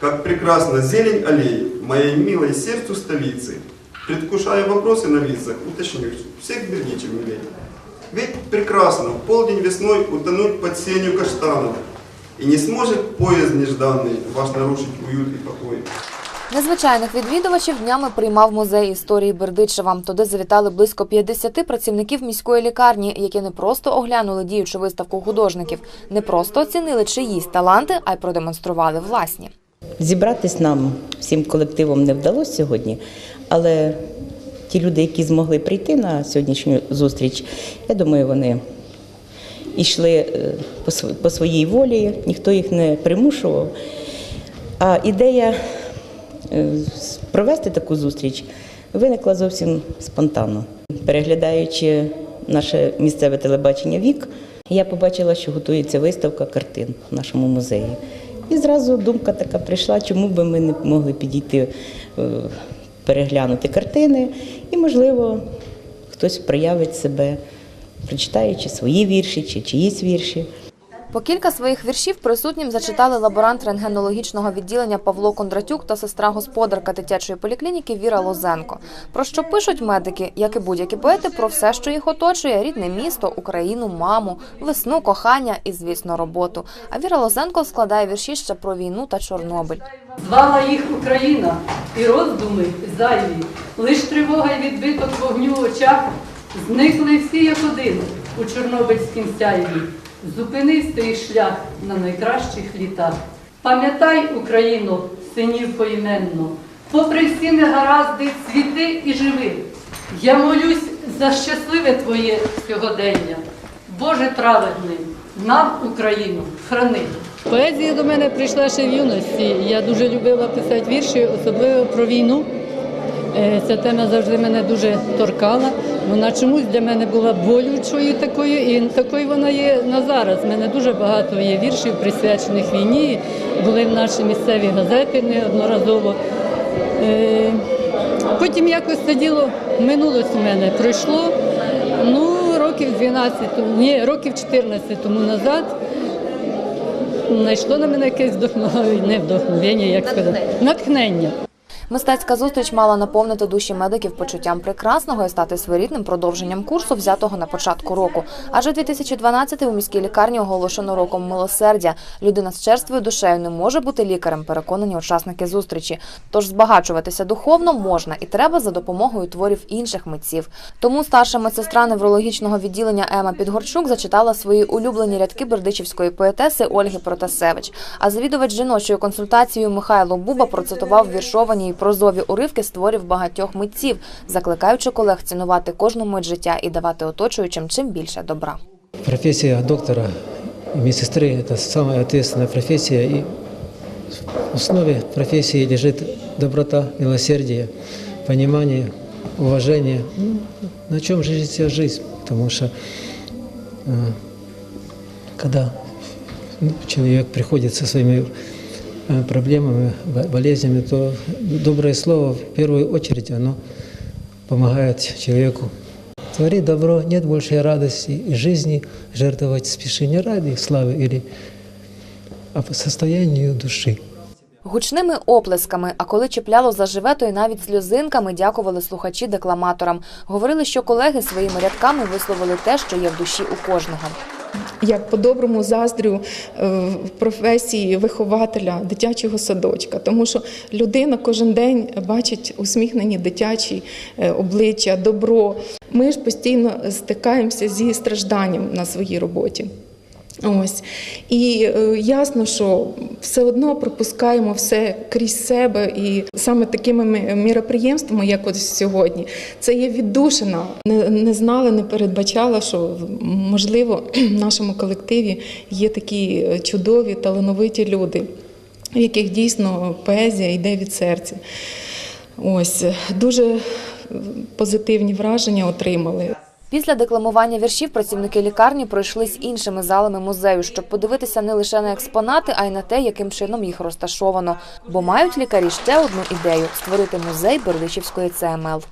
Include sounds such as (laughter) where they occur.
как прекрасна зелень аллей моей милой сердцу столицы. Предвкушая вопросы на лицах, уточню, всех бердичев милей. Ведь прекрасно в полдень весной утонуть под сенью каштанов, и не сможет поезд нежданный ваш нарушить уют и покой. Незвичайних відвідувачів днями приймав музей історії Бердичева. Туди завітали близько 50 працівників міської лікарні, які не просто оглянули діючу виставку художників, не просто оцінили чиїсь таланти, а й продемонстрували власні. Зібратись нам всім колективом не вдалося сьогодні, але ті люди, які змогли прийти на сьогоднішню зустріч, я думаю, вони йшли е, по своїй волі, ніхто їх не примушував. А ідея е, провести таку зустріч виникла зовсім спонтанно. Переглядаючи наше місцеве телебачення Вік, я побачила, що готується виставка картин в нашому музеї. І зразу думка така прийшла, чому би ми не могли підійти е, переглянути картини, і, можливо, хтось проявить себе, прочитаючи свої вірші чи чиїсь вірші. По кілька своїх віршів присутнім зачитали лаборант рентгенологічного відділення Павло Кондратюк та сестра господарка дитячої поліклініки Віра Лозенко. Про що пишуть медики, як і будь-які поети, про все, що їх оточує: рідне місто, Україну, маму, весну, кохання і, звісно, роботу. А Віра Лозенко складає вірші ще про війну та Чорнобиль. Звала їх Україна, і роздуми зайві, лиш тривога й відбиток вогню в очах, зникли всі як один у Чорнобильськім сяйві. Зупинись той шлях на найкращих літах. Пам'ятай, Україно, синів поіменно, попри всі негаразди, цвіти і живи. Я молюсь за щасливе твоє сьогодення. Боже праведний, нам Україну храни. Поезія до мене прийшла ще в юності. Я дуже любила писати вірші, особливо про війну. Е, Ця тема завжди мене дуже торкала. Вона чомусь для мене була болючою такою, і такою вона є на зараз. У мене дуже багато є віршів, присвячених війні. Були в наші місцеві газети неодноразово. Е, Потім якось це діло минулось у мене. Пройшло ну, років 12, ні, років 14 тому назад. Знайшло на мене якесь вдохновення, не вдохновення, як сказати, натхнення. Мистецька зустріч мала наповнити душі медиків почуттям прекрасного і стати своєрідним продовженням курсу, взятого на початку року. Адже 2012 у міській лікарні оголошено роком милосердя. Людина з черствою душею не може бути лікарем, переконані учасники зустрічі. Тож збагачуватися духовно можна і треба за допомогою творів інших митців. Тому старша медсестра неврологічного відділення Ема Підгорчук зачитала свої улюблені рядки бердичівської поетеси Ольги Протасевич. А завідувач жіночою консультацією Михайло Буба процитував віршовані і прозові уривки з творів багатьох митців, закликаючи колег цінувати кожну мить життя і давати оточуючим чим більше добра. Профессия доктора и медсестры – это самая ответственная профессия. И в основе профессии лежит доброта, милосердие, понимание, уважение. Ну, на чем же вся жизнь? Потому что э, когда человек приходит со своими э, проблемами, бо- болезнями, то доброе слово в первую очередь оно помогает человеку Твори добро, нет большей радости и жизни жертвовать спеши не ради славы или а по состоянию души. Гучними оплесками, а коли чіпляло заживе, то й навіть сльозинками дякували слухачі декламаторам. Говорили, що колеги своїми рядками висловили те, що є в душі у кожного. Як по-доброму заздрю е, в професії вихователя дитячого садочка, тому що людина кожен день бачить усміхнені дитячі е, обличчя, добро. Ми ж постійно стикаємося зі стражданням на своїй роботі. Ось і е, ясно, що все одно пропускаємо все крізь себе, і саме такими міроприємствами, як ось сьогодні, це є віддушина. Не, не знала, не передбачала, що можливо (clears throat) в нашому колективі є такі е, чудові, талановиті люди, в яких дійсно поезія йде від серця. Ось дуже е, позитивні враження отримали. Після декламування віршів працівники лікарні пройшлись іншими залами музею, щоб подивитися не лише на експонати, а й на те, яким чином їх розташовано. Бо мають лікарі ще одну ідею створити музей Бердичівської ЦМЛ.